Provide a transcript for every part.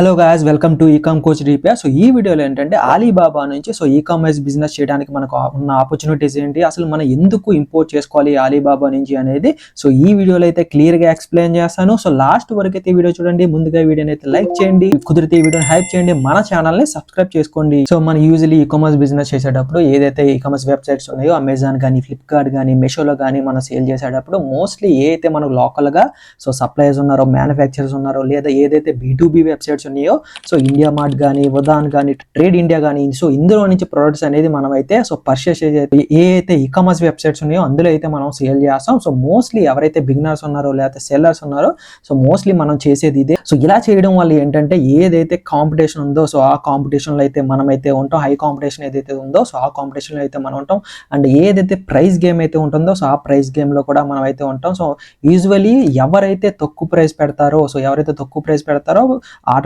Hello guys welcome to ecom coach రీపియా so ఈ వీడియోలో ఏంటంటే ఆలీబాబా నుంచి సో ఈ కామర్స్ బిజినెస్ చేయడానికి మనకు ఉన్న ఆపర్చునిటీస్ ఏంటి అసలు మనం ఎందుకు ఇంపోర్ట్ చేసుకోవాలి ఆలీబాబా నుంచి అనేది. సో ఈ వీడియోలో అయితే క్లియర్గా ఎక్స్ప్లెయిన్ చేస్తాను. సో లాస్ట్ వరకు అయితే ఈ వీడియో చూడండి. ముందుగా వీడియోని అయితే లైక్ చేయండి. కుదిరితే ఈ వీడియోని హైప్ చేయండి. మన ఛానల్ని సబ్స్క్రైబ్ చేసుకోండి. సో మనం యూజువలీ ఈ కామర్స్ బిజినెస్ చేసేటప్పుడు ఏదైతే ఈ కామర్స్ వెబ్సైట్స్ ఉన్నాయో అమెజాన్ కానీ ఫ్లిప్కార్ట్ కానీ మెషోలో కానీ మనం సేల్ చేసేటప్పుడు మోస్ట్లీ ఏ అయితే మనకు లోకల్గా సో సప్లైస్ ఉన్నారో మ్యానుఫ్యాక్చరర్స్ ఉన్నారో లేదా ఏదైతే బీటూబీ వెబ్సైట్స్ ఉన్నాయో సో ఇండియా మార్ట్ కానీ ఉదాన్ కానీ ట్రేడ్ ఇండియా కానీ సో ఇందులో నుంచి ప్రొడక్ట్స్ అనేది మనం అయితే సో పర్చేస్ ఏ అయితే ఈ కామర్స్ వెబ్సైట్స్ ఉన్నాయో అందులో అయితే మనం సేల్ చేస్తాం. సో మోస్ట్లీ ఎవరైతే బిగినర్స్ ఉన్నారో లేకపోతే సెల్లర్స్ ఉన్నారో సో మోస్ట్లీ మనం చేసేది ఇదే. సో ఇలా చేయడం వల్ల ఏంటంటే ఏదైతే కాంపిటీషన్ ఉందో సో ఆ కాంపిటీషన్లో అయితే మనం అయితే ఉంటాం. హై కాంపిటీషన్ ఏదైతే ఉందో సో ఆ కాంపిటీషన్లో అయితే మనం ఉంటాం. అండ్ ఏదైతే ప్రైస్ గేమ్ అయితే ఉంటుందో సో ఆ ప్రైస్ గేమ్లో కూడా మనం అయితే ఉంటాం. సో యూజువలీ ఎవరైతే తక్కువ ప్రైస్ పెడతారో సో ఎవరైతే తక్కువ ప్రైస్ పెడతారో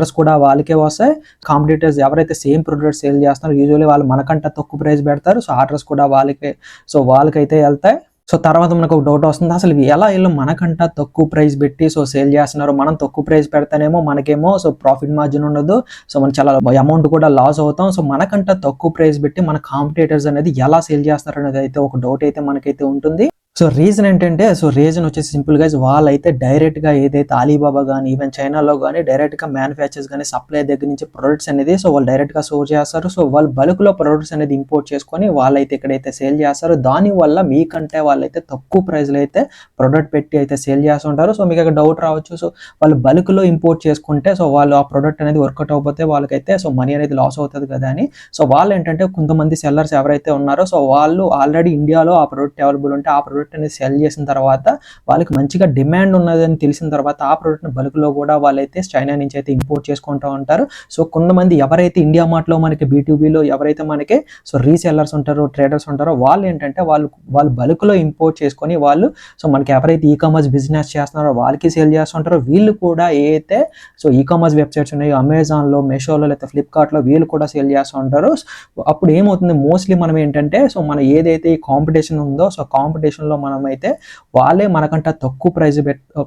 ఆర్డర్స్ కూడా వాళ్ళకే వస్తాయి. కాంపిటీటర్స్ ఎవరైతే సేమ్ ప్రొడక్ట్ సేల్ చేస్తున్నారో యూజువల్లీ వాళ్ళు మనకంటే తక్కువ ప్రైస్ పెడతారు. సో ఆర్డర్స్ కూడా వాళ్ళకే సో వాళ్ళకైతే వెళ్తాయి. సో తర్వాత మనకు ఒక డౌట్ వస్తుంది అసలు ఎలా వీళ్ళు మనకంట తక్కువ ప్రైస్ పెట్టి సో సేల్ చేస్తున్నారు మనం తక్కువ ప్రైస్ పెడతానేమో మనకేమో సో ప్రాఫిట్ మార్జిన్ ఉండదు. సో మనం చాలా అమౌంట్ కూడా లాస్ అవుతాం. సో మనకంట తక్కువ ప్రైస్ పెట్టి మన కాంపిటేటర్స్ అనేది ఎలా సేల్ చేస్తున్నారు అనేది అయితే ఒక డౌట్ అయితే మనకైతే ఉంటుంది. సో రీజన్ ఏంటంటే సో రీజన్ వచ్చేసి సింపుల్గా వాళ్ళైతే డైరెక్ట్గా ఏదైతే అలీబాబా కానీ ఈవెన్ చైనాలో కానీ డైరెక్ట్గా మ్యానుఫ్యాక్చర్స్ కానీ సప్లై దగ్గర నుంచి ప్రొడక్ట్స్ అనేది సో వాళ్ళు డైరెక్ట్గా సోర్ చేస్తారు. సో వాళ్ళు బల్క్లో ప్రొడక్ట్స్ అనేది ఇంపోర్ట్ చేసుకొని వాళ్ళైతే ఇక్కడైతే సేల్ చేస్తారు. దాని వల్ల మీకంటే వాళ్ళైతే తక్కువ ప్రైస్లో అయితే ప్రొడక్ట్ పెట్టి అయితే సేల్ చేస్తుంటారు సో మీకు అక్కడ డౌట్ రావచ్చు. సో వాళ్ళు బల్క్లో ఇంపోర్ట్ చేసుకుంటే సో వాళ్ళు ఆ ప్రొడక్ట్ అనేది వర్కౌట్ అవ్వకపోతే వాళ్ళకైతే సో మనీ అనేది లాస్ అవుతుంది కదా అని. సో వాళ్ళు ఏంటంటే కొంతమంది సెల్లర్స్ ఎవరైతే ఉన్నారో సో వాళ్ళు ఆల్రెడీ ఇండియాలో ఆ ప్రొడక్ట్ అవైలబుల్ ఉంటే ఆ ప్రొడక్ట్ అనేది సెల్ చేసిన తర్వాత వాళ్ళకి మంచిగా డిమాండ్ ఉన్నదని తెలిసిన తర్వాత ఆ ప్రోడక్ట్ని బల్క్లో కూడా వాళ్ళైతే చైనా నుంచి అయితే ఇంపోర్ట్ చేసుకుంటూ ఉంటారు. సో కొంతమంది ఎవరైతే ఇండియా మార్ట్లో మనకి బీటీబీలో ఎవరైతే మనకి సో రీసెల్లర్స్ ఉంటారో ట్రేడర్స్ ఉంటారో వాళ్ళు ఏంటంటే వాళ్ళు వాళ్ళు బల్క్లో ఇంపోర్ట్ చేసుకొని వాళ్ళు సో మనకి ఎవరైతే ఈ కామర్స్ బిజినెస్ చేస్తున్నారో వాళ్ళకి సేల్ చేస్తుంటారో వీళ్ళు కూడా ఏ అయితే సో ఈ కామర్స్ వెబ్సైట్స్ ఉన్నాయో అమెజాన్లో మెషోలో లేకపోతే ఫ్లిప్కార్ట్లో వీళ్ళు కూడా సేల్ చేస్తూ ఉంటారు అప్పుడు ఏమవుతుంది? మోస్ట్లీ మనం ఏంటంటే సో మన ఏదైతే ఈ కాంపిటీషన్ ఉందో సో కాంపిటీషన్లో మనం అయితే వాళ్ళే మనకంట తక్కువ ప్రైస్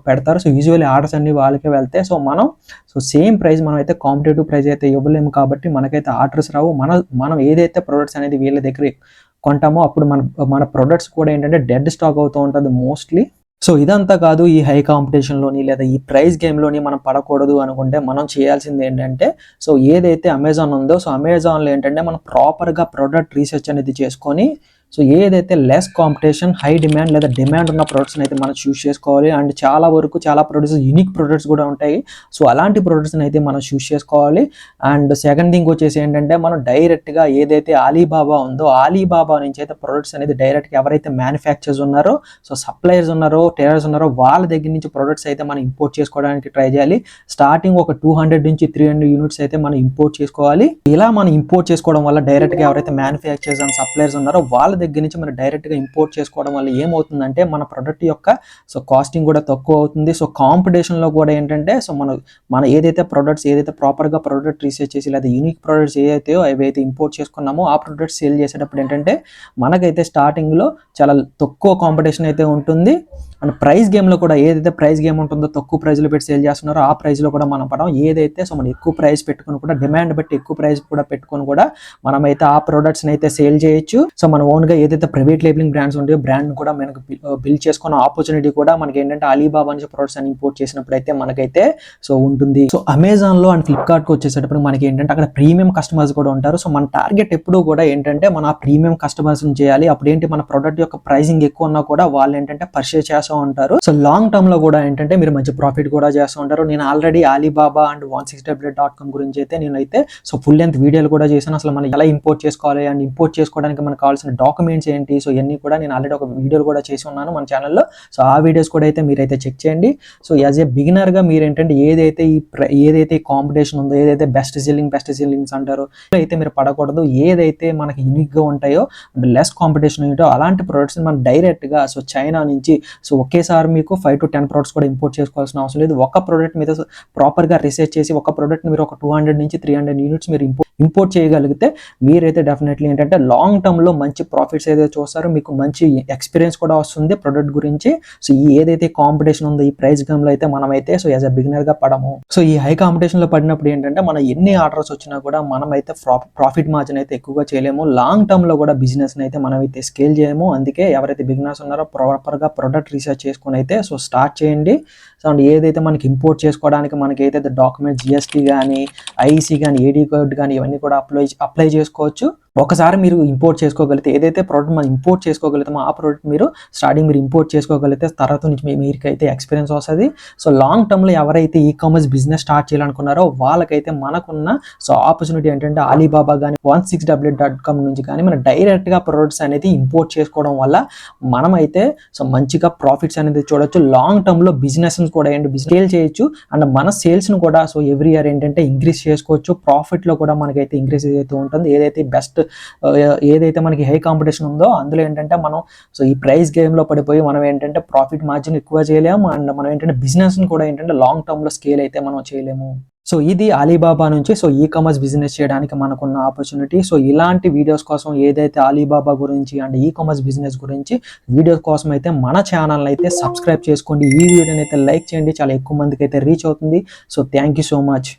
పెడతారు. సో యూజువల్లీ ఆర్డర్స్ అన్ని వాళ్ళకే వెళ్తే సో మనం సో సేమ్ ప్రైస్ మనం అయితే కాంపిటేటివ్ ప్రైస్ అయితే ఇవ్వలేము కాబట్టి మనకైతే ఆర్డర్స్ రావు. మన మనం ఏదైతే ప్రొడక్ట్స్ అనేది వీళ్ళ దగ్గర కొంటామో అప్పుడు మన మన ప్రొడక్ట్స్ కూడా ఏంటంటే డెడ్ స్టాక్ అవుతూ ఉంటుంది మోస్ట్లీ సో ఇదంతా కాదు ఈ హై కాంపిటీషన్లోని లేదా ఈ ప్రైస్ గేమ్లోని మనం పడకూడదు అనుకుంటే మనం చేయాల్సింది ఏంటంటే సో ఏదైతే అమెజాన్ ఉందో సో అమెజాన్లో ఏంటంటే మనం ప్రాపర్గా ప్రొడక్ట్ రీసెర్చ్ అనేది చేసుకొని సో ఏదైతే లెస్ కాంపిటీషన్ హై డిమాండ్ లేదా డిమాండ్ ఉన్న ప్రొడక్ట్స్ని అయితే మనం చూస్ చేసుకోవాలి. అండ్ చాలా వరకు చాలా ప్రొడక్ట్స్ యూనిక్ ప్రొడక్ట్స్ కూడా ఉంటాయి. సో అలాంటి ప్రొడక్ట్స్ని అయితే మనం చూస్ చేసుకోవాలి. అండ్ సెకండ్ థింగ్ వచ్చేసి ఏంటంటే మనం డైరెక్ట్గా ఏదైతే ఆలీబాబా ఉందో ఆలీబాబా నుంచి అయితే ప్రొడక్ట్స్ అనేది డైరెక్ట్గా ఎవరైతే మ్యానుఫ్యాక్చర్స్ ఉన్నారో సో సప్లయర్స్ ఉన్నారో టేలర్స్ ఉన్నారో వాళ్ళ దగ్గర నుంచి ప్రొడక్ట్స్ అయితే మనం ఇంపోర్ట్ చేసుకోవడానికి ట్రై చేయాలి. స్టార్టింగ్ ఒక టూ హండ్రెడ్ నుంచి త్రీ హండ్రెడ్ యూనిట్స్ అయితే మనం ఇంపోర్ట్ చేసుకోవాలి. ఇలా మనం ఇంపోర్ట్ చేసుకోవడం వల్ల డైరెక్ట్గా ఎవరైతే మ్యానుఫ్యాక్చర్స్ అండ్ సప్లయర్స్ ఉన్నారో వాళ్ళ దగ్గర నుంచి మనం డైరెక్ట్గా ఇంపోర్ట్ చేసుకోవడం వల్ల ఏమవుతుందంటే మన ప్రొడక్ట్ యొక్క సో కాస్టింగ్ కూడా తక్కువ అవుతుంది. సో కాంపిటీషన్లో కూడా ఏంటంటే సో మన మన ఏదైతే ప్రొడక్ట్స్ ఏదైతే ప్రాపర్గా ప్రొడక్ట్ రీసెర్చ్ చేసి లేదా యూనిక్ ప్రొడక్ట్స్ ఏదైతే ఏవైతే ఇంపోర్ట్ చేసుకున్నామో ఆ ప్రొడక్ట్స్ సేల్ చేసేటప్పుడు ఏంటంటే మనకైతే స్టార్టింగ్లో చాలా తక్కువ కాంపిటీషన్ అయితే ఉంటుంది. అండ్ ప్రైస్ గేమ్లో కూడా ఏదైతే ప్రైస్ గేమ్ ఉంటుందో తక్కువ ప్రైస్లో పెట్టి సేల్ చేస్తున్నారో ఆ ప్రైస్లో కూడా మనం పడడం ఏదైతే సో మనం ఎక్కువ ప్రైస్ పెట్టుకుని కూడా డిమాండ్ బట్టి ఎక్కువ ప్రైస్ కూడా పెట్టుకొని కూడా మనమైతే ఆ ప్రొడక్ట్స్ని అయితే సేల్ చేయొచ్చు. సో మన ఓన్గా ఏదైతే ప్రైవేట్ లేబులింగ్ బ్రాండ్స్ ఉంటాయో బ్రాండ్ కూడా మనకు బిల్డ్ చేసుకున్న ఆపర్చునిటీ కూడా మనకి ఏంటంటే అలీబాబా నుంచి ప్రొడక్ట్స్ అని ఇంపోర్ట్ చేసినప్పుడు అయితే మనకైతే సో ఉంటుంది. సో అమెజాన్లో అండ్ ఫ్లిప్కార్ట్కి వచ్చేసేటప్పుడు మనకి ఏంటంటే అక్కడ ప్రీమియం కస్టమర్స్ కూడా ఉంటారు. సో మన టార్గెట్ ఎప్పుడూ కూడా ఏంటంటే మన ప్రీమియం కస్టమర్స్ని చేయాలి. అప్పుడు ఏంటి మన ప్రొడక్ట్ యొక్క ప్రైసింగ్ ఎక్కువ ఉన్నా కూడా వాళ్ళు ఏంటంటే పర్చేస్ చేస్తూ ఉంటారు. సో లాంగ్ టర్మ్లో కూడా ఏంటంటే మీరు మంచి ప్రాఫిట్ కూడా చేస్తూ ఉంటారు. నేను already Alibaba and one six W dot com గురించి అయితే నేను అయితే సో ఫుల్ లెంత్ వీడియోలు కూడా చేశాను. అసలు మనం ఎలా ఇంపోర్ట్ చేసుకోవాలి అండ్ ఇంపోర్ట్ చేసుకోవడానికి మనకు కావాల్సిన డాక్యుమెంట్స్ ఏంటి? సో ఇవన్నీ కూడా నేను ఆల్రెడీ ఒక వీడియోలు కూడా చేసి ఉన్నాను మన ఛానల్లో సో ఆ వీడియోస్ కూడా అయితే మీరైతే చెక్ చేయండి. సో యాజ్ ఏ బిగినర్గా మీరు ఏంటంటే ఏదైతే ఈ ఏదైతే కాంపిటీషన్ ఉందో ఏదైతే బెస్ట్ సెల్లింగ్ బెస్ట్ సెల్లింగ్స్ అంటారో అయితే మీరు పడకూడదు. ఏదైతే మనకి యూనిక్గా ఉంటాయో అండ్ లెస్ కాంపిటీషన్ ఉంటాయో అలాంటి ప్రొడక్ట్స్ మనం డైరెక్ట్గా సో చైనా నుంచి సో ఒకేసారి మీకు ఫైవ్ టు టెన్ ప్రోడక్ట్స్ కూడా ఇంపోర్ట్ చేసుకోవాల్సిన అవసరం లేదు. ఒక ప్రోడక్ట్ మీద ప్రాపర్గా రీసెర్చ్ చేసి ఒక ప్రోడక్ట్ మీరు ఒక టూ హండ్రెడ్ నుంచి త్రీ హండ్రెడ్ యూనిట్స్ మీరు ఇంపోర్ట్ ఇంపోర్ట్ చేయగలిగితే మీరైతే డెఫినెట్లీ ఏంటంటే లాంగ్ టర్మ్లో మంచి ప్రాఫిట్స్ ఏదైతే చూస్తారో మీకు మంచి ఎక్స్పీరియన్స్ కూడా వస్తుంది ప్రొడక్ట్ గురించి. సో ఈ ఏదైతే కాంపిటీషన్ ఉందో ఈ ప్రైస్ గేమ్లో అయితే మనమైతే సో యాజ్ అ బిగినర్గా పడము. సో ఈ హై కాంపిటీషన్లో పడినప్పుడు ఏంటంటే మన ఎన్ని ఆర్డర్స్ వచ్చినా కూడా మనమైతే ప్రాఫిట్ మార్జిన్ అయితే ఎక్కువగా చేయలేము. లాంగ్ టర్మ్లో కూడా బిజినెస్ అయితే మనమైతే స్కేల్ చేయము. అందుకే ఎవరైతే బిగినర్స్ ఉన్నారో ప్రాపర్గా ప్రొడక్ట్ రీసెర్చ్ చేసుకుని అయితే సో స్టార్ట్ చేయండి. సో అండ్ ఏదైతే మనకి ఇంపోర్ట్ చేసుకోవడానికి మనకి ఏదైతే డాక్యుమెంట్ జిఎస్టీ కానీ ఐఈసీ కానీ ఏడీ కోడ్ కానీ ఇవన్నీ కూడా అప్లై అప్లై చేసుకోవచ్చు. ఒకసారి మీరు ఇంపోర్ట్ చేసుకోగలిగితే ఏదైతే ప్రోడక్ట్ మనం ఇంపోర్ట్ చేసుకోగలుగుతామో ఆ ప్రోడక్ట్ మీరు స్టార్టింగ్ మీరు ఇంపోర్ట్ చేసుకోగలిగితే తర్వాత నుంచి మీకైతే ఎక్స్పీరియన్స్ వస్తుంది. సో లాంగ్ టర్మ్లో ఎవరైతే ఈ కామర్స్ బిజినెస్ స్టార్ట్ చేయాలనుకున్నారో వాళ్ళకైతే మనకున్న సో ఆపర్చునిటీ ఏంటంటే అలీబాబా కానీ one six W dot com నుంచి కానీ మనం డైరెక్ట్గా ప్రోడక్ట్స్ అనేది ఇంపోర్ట్ చేసుకోవడం వల్ల మనమైతే సో మంచిగా ప్రాఫిట్స్ అనేది చూడొచ్చు. లాంగ్ టర్మ్లో బిజినెస్ కూడా ఏంటి సేల్ చేయొచ్చు. అండ్ మన సేల్స్ను కూడా సో ఎవ్రీ ఇయర్ ఏంటంటే ఇంక్రీజ్ చేసుకోవచ్చు. ప్రాఫిట్లో కూడా మనకైతే ఇంక్రీజ్ అయితే ఉంటుంది. ఏదైతే బెస్ట్ ఏదైతే మనకి హై కాంపిటీషన్ ఉందో అందులో ఏంటంటే మనం సో ఈ ప్రైస్ గేమ్లో పడిపోయి మనం ఏంటంటే ప్రాఫిట్ మార్జిన్ ఎక్కువ చేయలేము అండ్ మనం ఏంటంటే బిజినెస్ని కూడా ఏంటంటే లాంగ్ టర్మ్లో స్కేల్ అయితే మనం చేయలేము. సో ఇది అలీబాబా నుంచి సో ఈ కామర్స్ బిజినెస్ చేయడానికి మనకున్న ఆపర్చునిటీ సో ఇలాంటి వీడియోస్ కోసం ఏదైతే అలీబాబా గురించి అండ్ ఈ కామర్స్ బిజినెస్ గురించి వీడియోస్ కోసం అయితే మన ఛానల్ అయితే సబ్స్క్రైబ్ చేసుకోండి. ఈ వీడియోని అయితే లైక్ చేయండి. చాలా ఎక్కువ మందికి అయితే రీచ్ అవుతుంది. So thank you so much